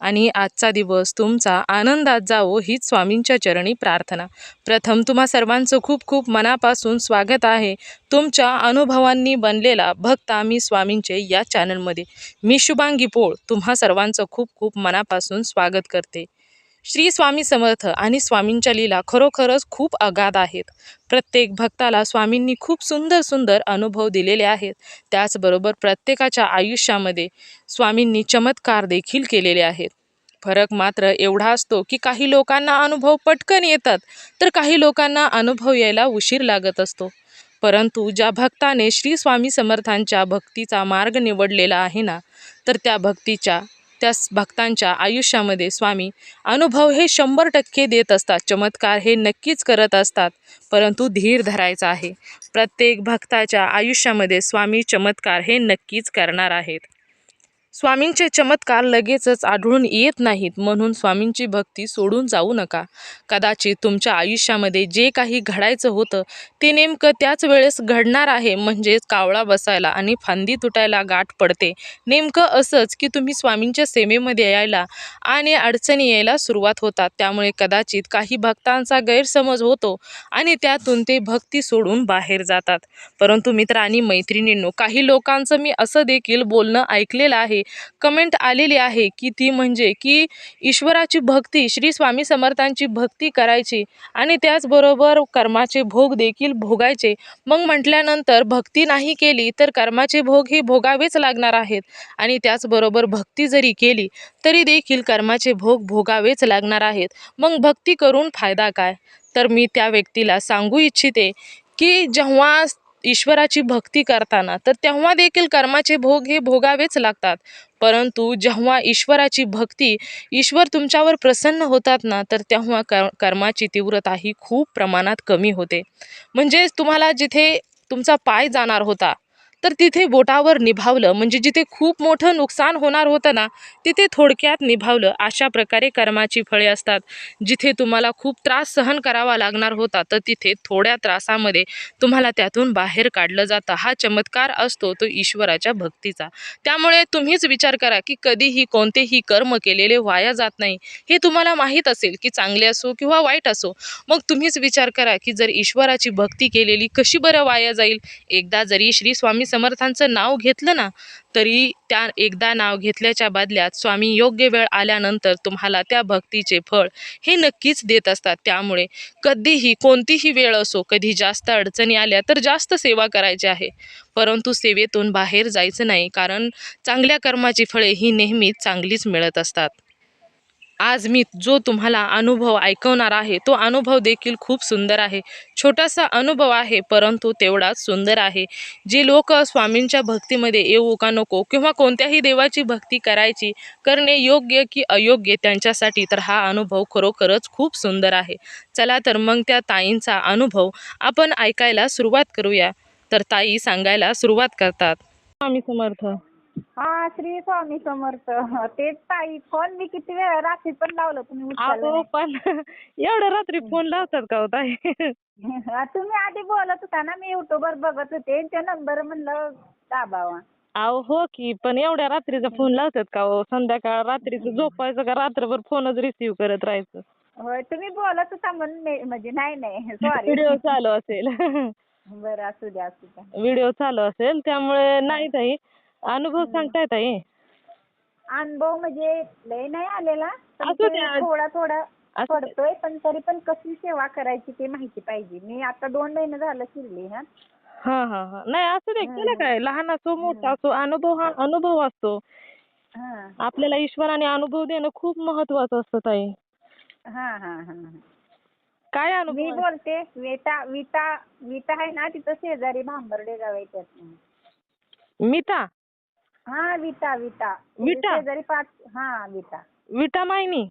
आणि आजचा दिवस तुमचा आनंदात जावो हीच स्वामींच्या चरणी प्रार्थना. प्रथम तुम्हा सर्वांचं खूप खूप मनापासून स्वागत आहे. तुमच्या अनुभवांनी बनलेला भक्त आम्ही स्वामींचे या चॅनलमध्ये मी शुभांगी पोळ तुम्हा सर्वांचं खूप खूप मनापासून स्वागत करते. श्री स्वामी समर्थ आणि स्वामींच्या लीला खरोखरच खूप अगाध आहेत. प्रत्येक भक्ताला स्वामींनी खूप सुंदर सुंदर अनुभव दिलेले आहेत. त्याचबरोबर प्रत्येकाच्या आयुष्यामध्ये स्वामींनी चमत्कार देखील केलेले आहेत. फरक मात्र एवढा असतो की काही लोकांना अनुभव पटकन येतात तर काही लोकांना अनुभव यायला उशीर लागत असतो. परंतु ज्या भक्ताने श्री स्वामी समर्थांच्या भक्तीचा मार्ग निवडलेला आहे ना तर त्या भक्तीच्या त्या भक्तांच्या आयुष्यामध्ये स्वामी अनुभव हे शंभर टक्के देत असतात चमत्कार हे नक्कीच करत असतात परंतु धीर धरायचा आहे. प्रत्येक भक्ताच्या आयुष्यामध्ये स्वामी चमत्कार हे नक्कीच करणार आहेत. स्वामींचे चमत्कार लगेचच आढळून येत नाहीत म्हणून स्वामींची भक्ती सोडून जाऊ नका. कदाचित तुमच्या आयुष्यामध्ये जे काही घडायचं होतं ते नेमकं त्याच वेळेस घडणार आहे म्हणजेच कावळा बसायला आणि फांदी तुटायला गाठ पडते. नेमकं असंच की तुम्ही स्वामींच्या सेवेमध्ये यायला आणि अडचणी यायला सुरुवात होतात त्यामुळे कदाचित काही भक्तांचा गैरसमज होतो आणि त्यातून ते भक्ती सोडून बाहेर जातात. परंतु मित्र आणि मैत्रिणींनो काही लोकांचं मी असं देखील बोलणं ऐकलेलं आहे कमेंट आलेली आहे की ती म्हणजे की ईश्वराची भक्ती श्री स्वामी समर्थांची भक्ती करायची आणि त्याचबरोबर कर्माचे भोग देखील भोगायचे. मग म्हटल्यानंतर भक्ती नाही केली तर कर्माचे भोग हे भोगावेच लागणार आहेत आणि त्याचबरोबर भक्ती जरी केली तरी देखील कर्माचे भोग भोगावेच लागणार आहेत. मग भक्ती करून फायदा काय? तर मी त्या व्यक्तीला सांगू इच्छिते की जेव्हा ईश्वराची भक्ती करताना तर तेव्हा देखील कर्माचे भोग हे भोगावेच लागतात. परंतु जेव्हा ईश्वराची भक्ती ईश्वर तुमच्यावर प्रसन्न होतात ना तर तेव्हा कर कर्माची तीव्रता ही खूप प्रमाणात कमी होते. म्हणजेच तुम्हाला जिथे तुमचा पाय जाणार होता तर तिथे बोटावर निभावलं. म्हणजे जिथे खूप मोठं नुकसान होणार होतं ना तिथे थोडक्यात निभावलं. अशा प्रकारे कर्माची फळे असतात. जिथे तुम्हाला खूप त्रास सहन करावा लागणार होता तर तिथे थोड्या त्रासामध्ये तुम्हाला त्यातून बाहेर काढलं जातं. हा चमत्कार असतो तो ईश्वराच्या भक्तीचा. त्यामुळे तुम्हीच विचार करा की कधीही कोणतेही कर्म केलेले वाया जात नाही. हे तुम्हाला माहीत असेल की चांगले असो किंवा वाईट असो. मग तुम्हीच विचार करा की जर ईश्वराची भक्ती केलेली कशी बरं वाया जाईल? एकदा जरी श्री स्वामी समर्थांचं नाव घेतलं ना तरी त्या एकदा नाव घेतल्याच्या बदल्यात स्वामी योग्य वेळ आल्यानंतर तुम्हाला त्या भक्तीचे फळ हे नक्कीच देत असतात. त्यामुळे कधीही कोणतीही वेळ असो कधी जास्त अडचणी आल्या तर जास्त सेवा करायची आहे. परंतु सेवेतून बाहेर जायचं नाही कारण चांगल्या कर्माची फळे ही नेहमीच चांगलीच मिळत असतात. आज मी जो तुम्हाला अनुभव ऐकवणार आहे तो अनुभव देखील खूप सुंदर आहे. छोटासा अनुभव आहे परंतु तेवढाच सुंदर आहे. जे लोक स्वामींच्या भक्तीमध्ये येऊ का नको किंवा कोणत्याही देवाची भक्ती करायची करणे योग्य की अयोग्य त्यांच्यासाठी तर हा अनुभव खरोखरच खूप सुंदर आहे. चला तर मग त्या ताईंचा अनुभव आपण ऐकायला सुरुवात करूया. तर ताई सांगायला सुरुवात करतात. स्वामी समर्थ. हा श्री स्वामी समर्थ. तेच ताई फोन मी किती वेळा रात्री पण लावलं तुम्ही उचलला अहो पण एवढं रात्री फोन लावतात का हो ताई? नाही. हा, तुम्ही आधी बोलत होता ना मी युट्यूबवर बघत होते ते नंबर म्हणलं दाबावा. अहो हो की पण एवढ्या रात्रीचा फोन लावतात का हो? संध्याकाळ रात्रीचं झोपायचं का? रात्रभर फोनच रिसीव करत राहायचं. होय तुम्ही बोलत होता म्हणून मी- म्हणजे नाही नाही सॉरी व्हिडिओ चालू असेल. बरं असू द्या असू द्या. व्हिडिओ चालू असेल त्यामुळे नाही ताई. अनुभव सांगताय ताई अनुभव म्हणजे लय नाही आलेला पण असू ते द्या. थोडा थोडा असू द्या. पडतोय पण तरी पण कशी सेवा करायची ते माहिती पाहिजे. मी आता दोन महिने झालं शिरली ना. हा हा हा. नाही असू दे. त्याला काय? लहान असो मोठा असो अनुभव हा अनुभव असतो. हा. आपल्याला ईश्वराने अनुभव देणं खूप महत्वाचं असतं ताई. हा हा हा हा. काय मी अनुभव? बोलते विटा विटा विटा आहे ना तिथं शेजारी भांबर्डे गाव आहे त्यात मिता? हा विटा विटा. विटा? शेजारी पाच हा विटा. विटा मायनी?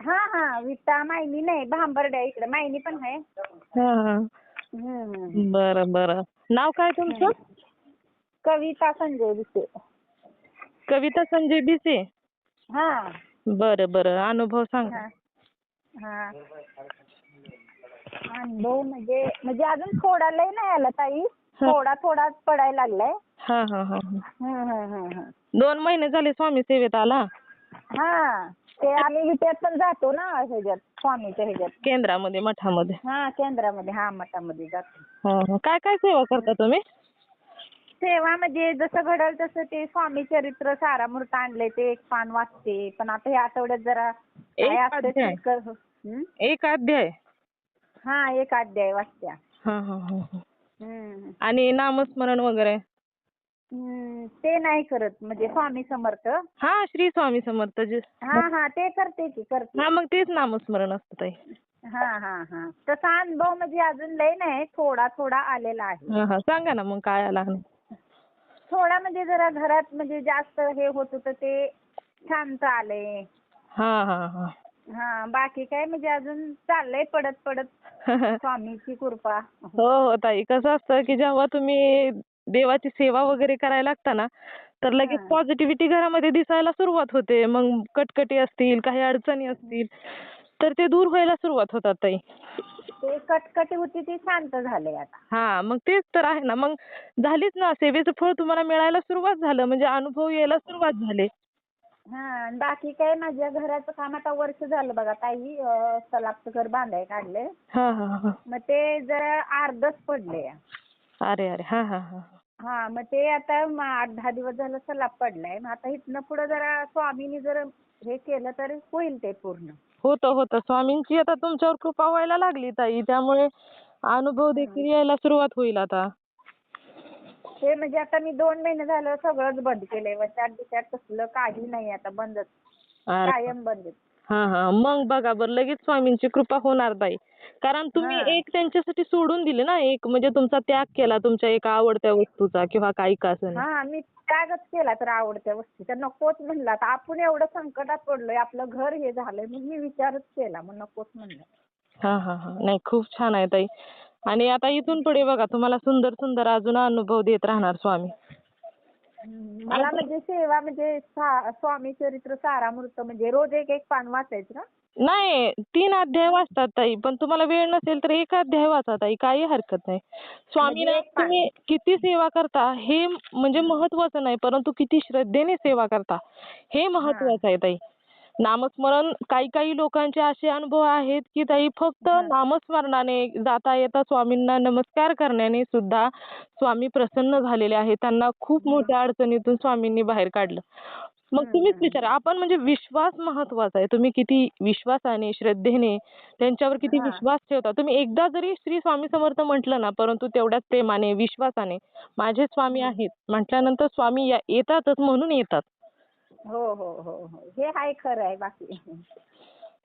हा हा विटा मायनी नाही भांबर्डे आहे इकडे. मायनी पण आहे. हम्म. बरं बरं. नाव काय तुमचं? कविता संजय विषय कविता संजय बिसे? हा. बरं बरं. अनुभव सांगा. हा हा. अनुभव म्हणजे म्हणजे अजून थोडा लय नाही आला ताई. थोडा थोडा पडायला लागलाय. हा हा हा हा. हं, हं, हं, हं. दोन महिने झाले स्वामी सेवेत आला हा ते आम्ही विट्यात पण जातो ना ह्याच्यात स्वामीच्या ह्याच्यात केंद्रामध्ये मठामध्ये हा केंद्रामध्ये हा मठामध्ये जातो हा, हा. काय काय सेवा करता तुम्ही सेवा म्हणजे जसं घडल तसं ते स्वामी चरित्र सारामृत आणले ते एक पान वाचते पण आता ह्या आठवड्यात जरा एक असतं अध्याय? ते कर- हं? एक अध्याय हा एक अध्याय वाचत्या हा हा हा हा. हं. आणि नामस्मरण वगैरे हं, ते नाही करत म्हणजे स्वामी समर्थ. हा श्री स्वामी समर्थ जे हा हा ते करते की करते. हा मग तेच नामस्मरण असतं ताई. हा हा हा. तसा अनुभव म्हणजे अजून लय नाही थोडा थोडा आलेला आहे. हा हा. सांगा ना मग काय आला थोडा म्हणजे जरा घरात म्हणजे जास्त हे होत होतं ते शांत आलंय हा हा हा. हा बाकी काय म्हणजे अजून चाललंय पडत पडत. स्वामीची कृपा. हो हो ताई. कसं असतं की जेव्हा तुम्ही देवाची सेवा वगैरे करायला लागता ना तर लगेच. पॉझिटिव्हिटी घरामध्ये दिसायला सुरुवात होते. मग कटकटी असतील काही अडचणी असतील तर ते दूर व्हायला सुरुवात होतात ताई. ते कटकटी होती ती शांत झाले आता. हा मग तेच तर आहे ना. मग झालीच ना. सेवेचं फळ तुम्हाला मिळायला सुरुवात झालं. म्हणजे अनुभव यायला सुरुवात झाले. हा आणि बाकी काय माझ्या घराचं काम आता वर्ष झालं बघा ताई. अं, सलापचं घर बांधाय हा हा हा. मग ते जरा अर्धच पडले. अरे अरे. हा हा हा. हा मग ते आता आठ दहा दिवस झालं सलाप पडलाय. मग आता इथनं पुढे जरा स्वामींनी जर हे केलं तर होईल ते पूर्ण. होतं होतं. स्वामींची आता तुमच्यावर कृपा व्हायला लागली ताई. त्यामुळे अनुभव देखील यायला सुरुवात होईल आता. ते म्हणजे आता मी दोन महिने झालं सगळंच बंद केलंय. वचाट बिचाट तसलं काही नाही आता बंदच. अरे कायम बंदच. हा हा. मग बघा बरं लगेच स्वामींची कृपा होणार ताई कारण तुम्ही. एक त्यांच्यासाठी सोडून दिले ना एक म्हणजे तुमचा त्याग केला तुमच्या एका आवडत्या वस्तूचा किंवा काही का असं हा मी त्यागच केला तर आवडत्या वस्तूचा नकोच म्हणलं. आता आपण एवढं संकटात पडलोय आपलं घर हे झालंय मग मी विचारच केला. मग नकोच म्हणलं. हा हा हा. नाही खूप छान आहे ताई. आणि आता इथून पुढे बघा तुम्हाला सुंदर सुंदर अजून अनुभव देत राहणार स्वामी. मला म्हणजे सेवा म्हणजे सा- स्वामी चरित्र सारामृत म्हणजे रोज एक एक पान वाचायचं का? नाही तीन अध्याय वाचतात ताई पण तुम्हाला वेळ नसेल तर एक अध्याय वाचा ताई काही हरकत नाही. स्वामींना म्हणजे. तुम्ही किती सेवा करता हे म्हणजे महत्वाचं नाही परंतु किती श्रद्धेने सेवा करता हे महत्वाचं आहे ताई. नामस्मरण काही काही लोकांचे असे अनुभव आहेत की ताई फक्त. नामस्मरणाने जाता येता स्वामींना नमस्कार करण्याने सुद्धा स्वामी प्रसन्न झालेले आहेत त्यांना खूप मोठ्या अडचणीतून स्वामींनी बाहेर काढलं मग तुम्हीच. विचारा आपण म्हणजे विश्वास महत्त्वाचा आहे तुम्ही किती विश्वासाने श्रद्धेने त्यांच्यावर किती. विश्वास ठेवता तुम्ही एकदा जरी श्री स्वामी समर्थ म्हटलं ना परंतु तेवढ्याच प्रेमाने विश्वासाने माझे स्वामी. आहेत म्हटल्यानंतर स्वामी या- येतातच म्हणून येतात हो हो हो हो. हे खरं आहे बाकी.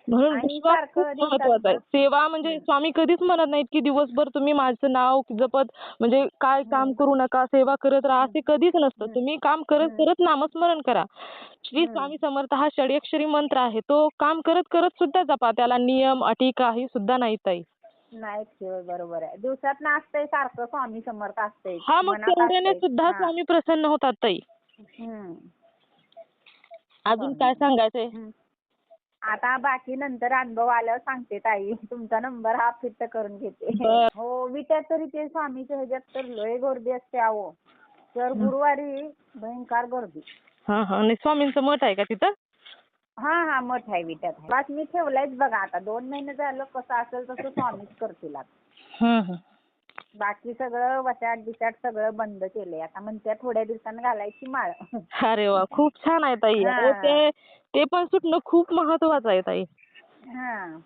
म्हणून आणि विश्वास खूप सारखं महत्त्वाचा आहे. ना. सेवा म्हणजे स्वामी कधीच म्हणत नाहीत की दिवसभर तुम्ही माझं नाव जपत म्हणजे काय काम करू नका सेवा करत राहा असे कधीच नसतं. तुम्ही काम करत करत नामस्मरण करा. श्री स्वामी समर्थ हा षडक्षरी मंत्र आहे. तो काम करत करत सुद्धा जपा. त्याला नियम अटी काही सुद्धा नाही ताई. नाही बरोबर आहे. दिवसात असतंय सारखं स्वामी समर्थ असतंय. हा मग मनात तेवढ्याने असतंय. सुद्धा हा. स्वामी प्रसन्न होतात ताई. हम्म. अजून काय सांगायचंय. आता बाकी नंतर अनुभव आल्यावर सांगते ताई. तुमचा नंबर हा फिट करून घेते. हो विचार तरी ते स्वामीच्या ह्याच्यात तर लय गर्दी असते अहो. तर गुरुवारी भयंकर गर्दी. हा हा. आणि स्वामींचं मठ आहे का तिथं? हा हा. मठ आहे विट्यात. आहे. बस मी ठेवलायच बघा आता. दोन महिने झालं कसं असेल तसं स्वामीच करतील आता. हम्म हम्म. बाकी सगळं वचाट बिचाट सगळं बंद केलंय. आता म्हणते थोड्या दिवसानं घालायची माळ. अरे वा खूप छान आहे ताई. हा. ते ते पण सुटणं खूप महत्वाचं आहे ताई. हा.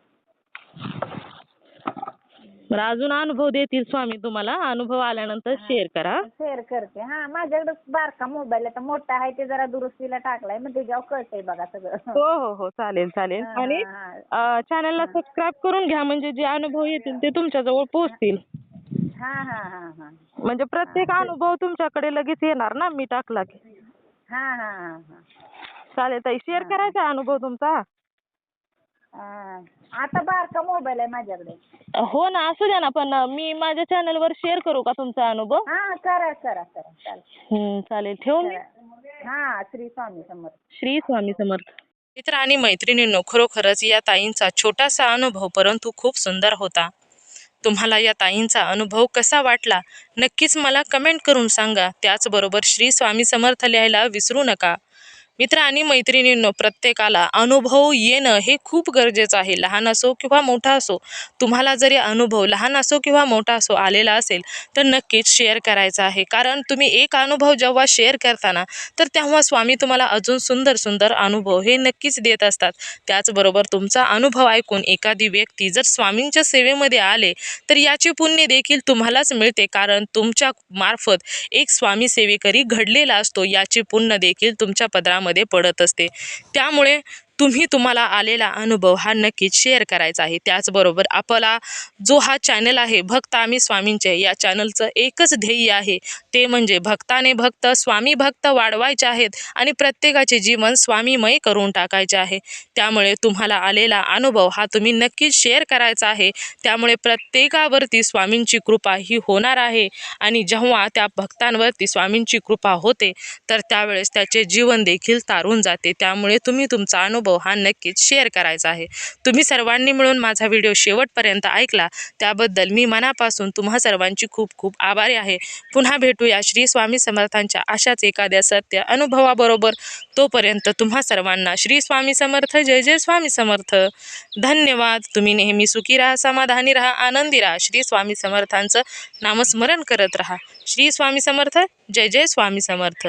बरं अजून अनुभव देतील स्वामी तुम्हाला. अनुभव आल्यानंतर शेअर करा. शेअर करते. हा माझ्याकडे बारका मोबाईल आता मोठा आहे ते जरा दुरुस्तीला टाकलाय मग त्याच्यावर कळतंय बघा सगळं. हो हो हो. चालेल चालेल. हा, आणि हा, चॅनलला सबस्क्राईब करून घ्या म्हणजे जे अनुभव येतील ते तुमच्याजवळ पोहोचतील. हा हा हा हा. म्हणजे प्रत्येक अनुभव तुमच्याकडे लगेच येणार ना मी टाकला की. हा हा हा हा. चालेल ताई शेअर करायचा अनुभव तुमचा? अं, आता बारका मोबाईल आहे माझ्याकडे. हो ना असू द्या ना पण मी माझ्या चॅनलवर शेअर करू का तुमचा अनुभव? हा करा करा करा चालेल. हं, चालेल. ठेवू मी? हा श्री स्वामी समर्थ. श्री स्वामी समर्थ. मित्र आणि मैत्रिणींनो खरोखरच या ताईंचा छोटासा अनुभव परंतु खूप सुंदर होता. तुम्हाला या ताईंचा अनुभव कसा वाटला नक्कीच मला कमेंट करून सांगा. त्याचबरोबर श्री स्वामी समर्थ लिहायला विसरू नका. मित्र आणि मैत्रिणींनो प्रत्येकाला अनुभव येणं हे खूप गरजेचं आहे. लहान असो किंवा मोठा असो तुम्हाला जरी अनुभव लहान असो किंवा मोठा असो आलेला असेल तर नक्कीच शेअर करायचा आहे. कारण तुम्ही एक अनुभव जेव्हा शेअर करताना तर तेव्हा स्वामी तुम्हाला अजून सुंदर सुंदर अनुभव हे नक्कीच देत असतात. त्याचबरोबर तुमचा अनुभव ऐकून एखादी व्यक्ती जर स्वामींच्या सेवेमध्ये आले तर याचे पुण्य देखील तुम्हालाच मिळते. कारण तुमच्या मार्फत एक स्वामी सेवेकरी घडलेला असतो. याचे पुण्य देखील तुमच्या पदरामध्ये त्यामध्ये पडत असते. त्यामुळे तुम्ही तुम्हाला आलेला अनुभव हा नक्कीच शेअर करायचा आहे. त्याचबरोबर आपला जो हा चॅनल आहे भक्त आम्ही स्वामींचे या चॅनलचं एकच ध्येय आहे. ते म्हणजे भक्ताने भक्त स्वामी भक्त वाढवायचे आहेत आणि प्रत्येकाचे जीवन स्वामीमय करून टाकायचे आहे. त्यामुळे तुम्हाला आलेला अनुभव हा तुम्ही नक्कीच शेअर करायचा आहे. त्यामुळे प्रत्येकावरती स्वामींची कृपा ही होणार आहे आणि जेव्हा त्या भक्तांवरती स्वामींची कृपा होते तर त्यावेळेस त्याचे जीवन देखील तारून जाते. त्यामुळे तुम्ही तुमचा अनुभव हा नक्कीच शेअर करायचा आहे. तुम्ही सर्वांनी मिळून माझा व्हिडिओ शेवटपर्यंत ऐकला त्याबद्दल मी मनापासून तुम्हा सर्वांची खूप खूप आभारी आहे. पुन्हा भेटूया श्री स्वामी समर्थांच्या अशाच एखाद्या सत्य अनुभवाबरोबर. तोपर्यंत तुम्हा सर्वांना श्री स्वामी समर्थ जय जय स्वामी समर्थ. धन्यवाद. तुम्ही नेहमी सुखी राहा समाधानी राहा आनंदी राहा. श्री स्वामी समर्थांचं नामस्मरण करत राहा. श्री स्वामी समर्थ जय जय स्वामी समर्थ.